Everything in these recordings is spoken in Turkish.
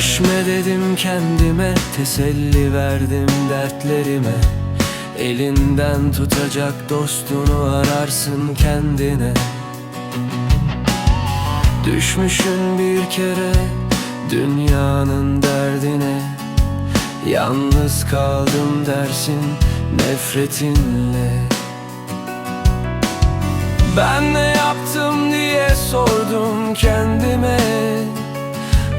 Düşme dedim kendime Teselli verdim dertlerime. Elinden tutacak dostunu ararsın kendine. Düşmüşün bir kere Dünyanın derdine Yalnız kaldım dersin nefretinle. Ben ne yaptım diye sordum kendime.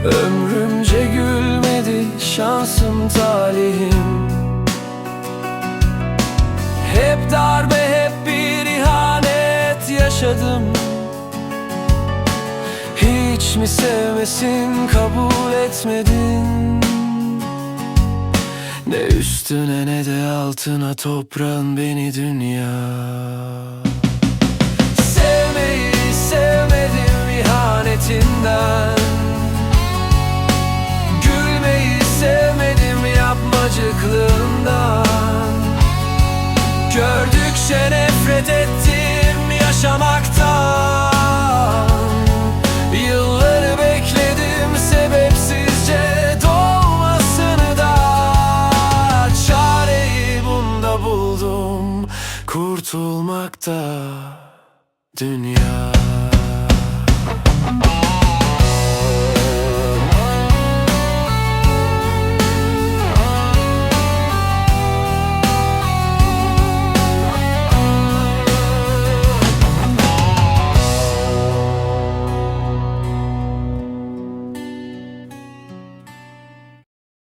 Ömrümce gülmedi şansım talihim. Hep darbe hep bir ihanet yaşadım Hiç mi sevmesin kabul etmedin? Ne üstüne ne de altına toprağın beni dünya. Sevmeyi sevmedim ihanetinden. Gülmeyi sevmedim yapmacıklığından. Gördükçe nefret ettim yaşamaktan kurtulmakta dünya.